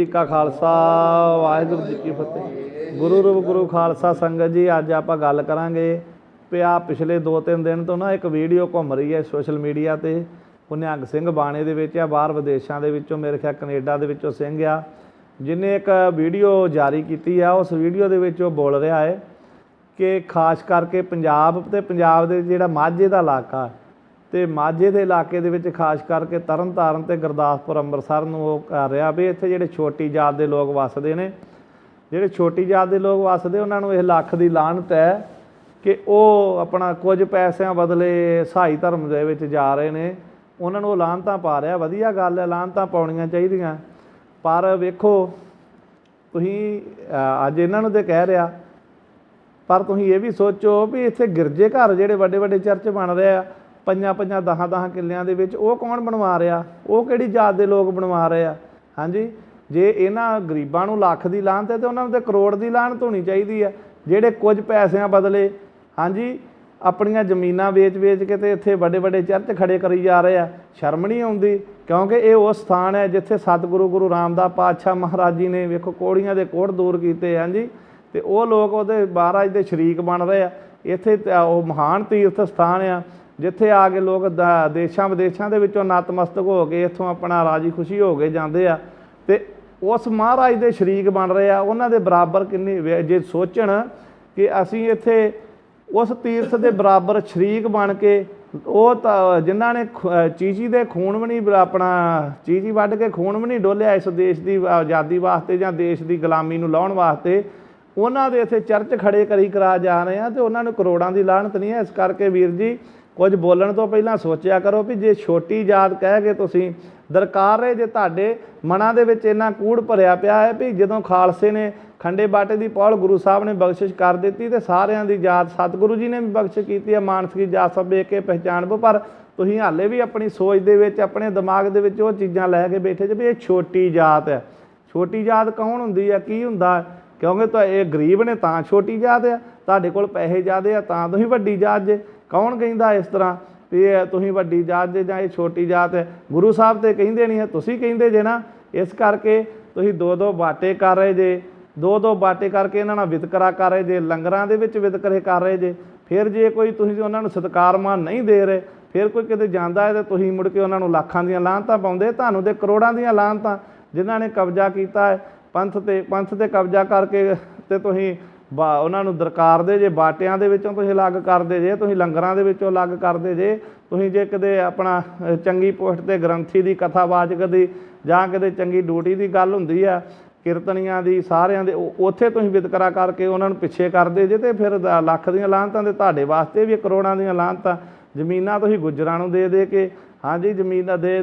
ਜੀ ਕਾ ਖਾਲਸਾ, ਵਾਹਿਗੁਰੂ ਜੀ ਕੀ ਫਤਿਹ। ਗੁਰੂ ਰੂਪ ਗੁਰੂ ਖਾਲਸਾ ਸੰਗਤ ਜੀ, ਅੱਜ ਆਪਾਂ ਗੱਲ ਕਰਾਂਗੇ ਵੀ ਆ ਪਿਛਲੇ 2-3 ਦਿਨ ਤੋਂ ਨਾ ਇੱਕ ਵੀਡੀਓ ਘੁੰਮ ਰਹੀ ਹੈ ਸੋਸ਼ਲ ਮੀਡੀਆ ਤੇ। ਉਹ ਸਿੰਘ ਬਾਣੇ ਦੇ ਵਿੱਚ ਆ, ਬਾਹਰ ਵਿਦੇਸ਼ਾਂ ਦੇ ਵਿੱਚੋਂ, ਮੇਰੇ ਖਿਆਲ ਕੈਨੇਡਾ ਦੇ ਵਿੱਚੋਂ ਸਿੰਘ ਆ, ਜਿਨੇ ਇੱਕ ਵੀਡੀਓ ਜਾਰੀ ਕੀਤੀ ਆ, ਉਸ ਵੀਡੀਓ ਦੇ ਵਿੱਚ ਉਹ ਬੋਲ ਰਿਹਾ ਹੈ ਕਿ ਖਾਸ ਕਰਕੇ ਪੰਜਾਬ ਤੇ ਪੰਜਾਬ ਦੇ ਜਿਹੜਾ ਮਾਝੇ ਦਾ ਇਲਾਕਾ ਤੇ ਮਾਝੇ ਦੇ ਇਲਾਕੇ ਦੇ ਵਿੱਚ ਖਾਸ ਕਰਕੇ ਤਰਨਤਾਰਨ ਤੇ ਗੁਰਦਾਸਪੁਰ, ਅੰਮ੍ਰਿਤਸਰ ਨੂੰ ਉਹ ਕਰ ਰਿਹਾ ਵੀ ਇੱਥੇ ਜਿਹੜੇ ਛੋਟੀ ਜਾਤ ਦੇ ਲੋਕ ਵੱਸਦੇ ਨੇ। ਜਿਹੜੇ ਛੋਟੀ ਜਾਤ ਦੇ ਲੋਕ ਵੱਸਦੇ, ਉਹਨਾਂ ਨੂੰ ਇਹ ਲੱਖ ਦੀ ਲਾਹਨਤ ਹੈ ਕਿ ਉਹ ਆਪਣਾ ਕੁਝ ਪੈਸਿਆਂ ਬਦਲੇ ਸਹਾਈ ਧਰਮ ਦੇ ਵਿੱਚ ਜਾ ਰਹੇ ਨੇ। ਉਹਨਾਂ ਨੂੰ ਉਹ ਲਾਹਨਤਾਂ ਪਾ ਰਿਹਾ। ਵਧੀਆ ਗੱਲ ਹੈ, ਲਾਹਨਤਾਂ ਪਾਉਣੀਆਂ ਚਾਹੀਦੀਆਂ। ਪਰ ਵੇਖੋ, ਤੁਸੀਂ ਅੱਜ ਇਹਨਾਂ ਨੂੰ ਤੇ ਕਹਿ ਰਿਹਾ, ਪਰ ਤੁਸੀਂ ਇਹ ਵੀ ਸੋਚੋ ਵੀ ਇੱਥੇ ਗਿਰਜੇ ਘਰ ਜਿਹੜੇ ਵੱਡੇ ਵੱਡੇ ਚਰਚ ਬਣ ਰਹੇ ਆ ਪੰਜਾਂ ਪੰਜਾਂ ਦਹਾਂ ਦਹਾਂ ਕਿੱਲਿਆਂ ਦੇ ਵਿੱਚ ਉਹ ਕੌਣ ਬਣਵਾ ਰਿਹਾ? ਉਹ ਕਿਹੜੀ ਜਾਤ ਦੇ ਲੋਕ ਬਣਵਾ ਰਹੇ ਆ? ਹਾਂਜੀ, ਜੇ ਇਹਨਾਂ ਗਰੀਬਾਂ ਨੂੰ ਲੱਖ ਦੀ ਲਾਹਨਤ ਹੈ ਤੇ ਉਹਨਾਂ ਨੂੰ ਤੇ ਕਰੋੜ ਦੀ ਲਾਹਨਤ ਹੋਣੀ ਚਾਹੀਦੀ ਆ ਜਿਹੜੇ ਕੁਝ ਪੈਸਿਆਂ ਬਦਲੇ, ਹਾਂਜੀ, ਆਪਣੀਆਂ ਜ਼ਮੀਨਾਂ ਵੇਚ-ਵੇਚ ਕੇ ਤੇ ਇੱਥੇ ਵੱਡੇ ਵੱਡੇ ਚਰਚ ਖੜੇ ਕਰੀ ਜਾ ਰਹੇ ਆ, ਸ਼ਰਮ ਨਹੀਂ ਆਉਂਦੀ? ਕਿਉਂਕਿ ਇਹ ਉਹ ਸਥਾਨ ਹੈ ਜਿੱਥੇ ਸਤਿਗੁਰੂ ਗੁਰੂ ਰਾਮਦਾਸ ਪਾਤਸ਼ਾਹ ਮਹਾਰਾਜ ਜੀ ਨੇ ਵੇਖੋ ਕੋੜੀਆਂ ਦੇ ਕੋੜ ਦੂਰ ਕੀਤੇ, ਹਾਂਜੀ, ਤੇ ਉਹ ਲੋਕ ਉਹਦੇ ਮਹਾਰਾਜ ਦੇ ਸ਼ਰੀਕ ਬਣ ਰਹੇ ਆ, ਇੱਥੇ ਉਹ ਮਹਾਨ ਤੀਰਥ ਸਥਾਨ ਆ ਜਿੱਥੇ ਆ ਕੇ ਲੋਕ ਦ- ਦੇਸ਼ਾਂ ਵਿਦੇਸ਼ਾਂ ਦੇ ਵਿੱਚੋਂ ਨਤਮਸਤਕ ਹੋ ਕੇ ਇੱਥੋਂ ਆਪਣਾ ਰਾਜੀ ਖੁਸ਼ੀ ਹੋ ਕੇ ਜਾਂਦੇ ਆ। ਤੇ ਉਸ ਮਹਾਰਾਜ ਦੇ ਸ਼ਰੀਕ ਬਣ ਰਹੇ ਆ। ਉਹਨਾਂ ਦੇ ਬਰਾਬਰ ਕਿੰਨੀ ਜੇ ਸੋਚਣ ਕਿ ਅਸੀਂ ਇੱਥੇ ਉਸ ਤੀਰਥ ਦੇ ਬਰਾਬਰ ਸ਼ਰੀਕ ਬਣ ਕੇ ਉਹ ਤਾਂ ਜਿਨ੍ਹਾਂ ਨੇ ਖ- ਚੀਚੀ ਦੇ ਖੂਨ ਵੀ ਨਹੀਂ, ਆਪਣਾ ਚੀਚੀ ਵੱਢ ਕੇ ਖੂਨ ਵੀ ਨਹੀਂ ਡੋਲਿਆ ਇਸ ਦੇਸ਼ ਦੀ ਆਜ਼ਾਦੀ ਵਾਸਤੇ ਜਾਂ ਦੇਸ਼ ਦੀ ਗੁਲਾਮੀ ਨੂੰ ਲਾਉਣ ਵਾਸਤੇ, ਉਹਨਾਂ ਦੇ ਇੱਥੇ ਚਰਚ ਖੜੇ ਕਰੀ ਕਰਾ ਜਾ ਰਹੇ ਆ ਤੇ ਉਹਨਾਂ ਨੂੰ ਕਰੋੜਾਂ ਦੀ ਲਾਹਨਤ ਨਹੀਂ ਹੈ। ਇਸ ਕਰਕੇ ਵੀਰ ਜੀ ਕੁਝ ਬੋਲਣ ਤੋਂ ਪਹਿਲਾਂ ਸੋਚਿਆ ਕਰੋ ਵੀ ਜੇ ਛੋਟੀ ਜਾਤ ਕਹਿ ਕੇ ਤੁਸੀਂ ਦਰਕਾਰ ਹੈ ਜੇ ਤੁਹਾਡੇ ਮਨਾਂ ਦੇ ਵਿੱਚ ਇੰਨਾ ਕੂੜ ਭਰਿਆ ਪਿਆ ਹੈ ਵੀ ਜਦੋਂ ਖਾਲਸੇ ਨੇ ਖੰਡੇ ਬਾਟੇ ਦੀ ਪੌਲ ਗੁਰੂ ਸਾਹਿਬ ਨੇ ਬਖਸ਼ਿਸ਼ ਕਰ ਦਿੱਤੀ ਤੇ ਸਾਰਿਆਂ ਦੀ ਜਾਤ ਸਤਿਗੁਰੂ ਜੀ ਨੇ ਵੀ ਬਖਸ਼ਿਸ਼ ਕੀਤੀ ਹੈ ਮਾਨਸ ਕੀ ਜਾਤ ਸਭ ਏਕੇ ਪਹਿਚਾਨ ਬੋ, ਪਰ ਤੁਸੀਂ ਹਾਲੇ ਵੀ ਆਪਣੀ ਸੋਚ ਦੇ ਵਿੱਚ, ਆਪਣੇ ਦਿਮਾਗ ਦੇ ਵਿੱਚ ਉਹ ਚੀਜ਼ਾਂ ਲੈ ਕੇ ਬੈਠੇ ਜੇ ਵੀ ਇਹ ਛੋਟੀ ਜਾਤ ਹੈ। ਛੋਟੀ ਜਾਤ ਕੌਣ ਹੁੰਦੀ ਹੈ, ਕੀ ਹੁੰਦਾ ਕਿਉਂਕਿ ਤਾਂ ਇਹ ਗਰੀਬ ਨੇ ਤਾਂ ਛੋਟੀ ਜਾਤ ਹੈ, ਤੁਹਾਡੇ ਕੋਲ ਪੈਸੇ ਜ਼ਿਆਦੇ ਆ ਤਾਂ ਤੁਸੀਂ ਵੱਡੀ ਜਾਤ ਜੇ। ਕੌਣ ਕਹਿੰਦਾ ਇਸ ਤਰ੍ਹਾਂ ਵੀ ਇਹ ਤੁਸੀਂ ਵੱਡੀ ਜਾਤ ਜੇ ਜਾਂ ਇਹ ਛੋਟੀ ਜਾਤ ਹੈ? ਗੁਰੂ ਸਾਹਿਬ ਤੇ ਕਹਿੰਦੇ ਨਹੀਂ ਹੈ, ਤੁਸੀਂ ਕਹਿੰਦੇ ਜੇ ਨਾ, ਇਸ ਕਰਕੇ ਤੁਸੀਂ ਦੋ ਦੋ ਬਾਟੇ ਕਰ ਰਹੇ ਜੇ, ਦੋ ਦੋ ਬਾਟੇ ਕਰਕੇ ਇਹਨਾਂ ਨਾਲ ਵਿਤਕਰਾ ਕਰ ਰਹੇ ਜੇ, ਲੰਗਰਾਂ ਦੇ ਵਿੱਚ ਵਿਤਕਰੇ ਕਰ ਰਹੇ ਜੇ, ਫਿਰ ਜੇ ਕੋਈ ਤੁਸੀਂ ਉਹਨਾਂ ਨੂੰ ਸਤਿਕਾਰ ਮਾਨ ਨਹੀਂ ਦੇ ਰਹੇ, ਫਿਰ ਕੋਈ ਕਿਤੇ ਜਾਂਦਾ ਹੈ ਤੇ ਤੁਸੀਂ ਮੁੜ ਕੇ ਉਹਨਾਂ ਨੂੰ ਲੱਖਾਂ ਦੀਆਂ ਲਾਹਨਤਾਂ ਪਾਉਂਦੇ, ਤੁਹਾਨੂੰ ਤੇ ਕਰੋੜਾਂ ਦੀਆਂ ਲਾਹਨਤਾਂ ਜਿਨ੍ਹਾਂ ਨੇ ਕਬਜ਼ਾ ਕੀਤਾ ਹੈ, ਪੰਥ ਤੇ ਪੰਥ ਤੇ ਕਬਜ਼ਾ ਕਰਕੇ ਤੇ ਤੁਸੀਂ ਬਾ ਉਹਨਾਂ ਨੂੰ ਦਰਕਾਰ ਦੇ ਜੇ, ਬਾਟਿਆਂ ਦੇ ਵਿੱਚੋਂ ਤੁਸੀਂ ਅਲੱਗ ਕਰਦੇ ਜੇ, ਤੁਸੀਂ ਲੰਗਰਾਂ ਦੇ ਵਿੱਚੋਂ ਅਲੱਗ ਕਰਦੇ ਜੇ, ਤੁਸੀਂ ਜੇ ਕਦੇ ਆਪਣਾ ਚੰਗੀ ਪੋਸਟ ਤੇ ਗ੍ਰੰਥੀ ਦੀ ਕਥਾਵਾਚਕ ਦੀ ਜਾਂ ਕਦੇ ਚੰਗੀ ਡਿਊਟੀ ਦੀ ਗੱਲ ਹੁੰਦੀ ਆ, ਕੀਰਤਨੀਆਂ ਦੀ, ਸਾਰਿਆਂ ਦੇ ਉੱਥੇ ਤੁਸੀਂ ਵਿਤਕਰਾ ਕਰਕੇ ਉਹਨਾਂ ਨੂੰ ਪਿੱਛੇ ਕਰਦੇ ਜੇ ਤੇ ਫਿਰ ਲੱਖ ਦੀਆਂ ਲਾਹਨਤਾਂ ਤੇ ਤੁਹਾਡੇ ਵਾਸਤੇ ਵੀ ਕਰੋੜਾਂ ਦੀਆਂ ਲਾਹਨਤਾਂ। ਜ਼ਮੀਨਾਂ ਤੁਸੀਂ ਗੁੱਜਰਾਂ ਨੂੰ ਦੇ ਦੇ ਕੇ, ਹਾਂਜੀ ਜ਼ਮੀਨਾਂ ਦੇ ਦੇ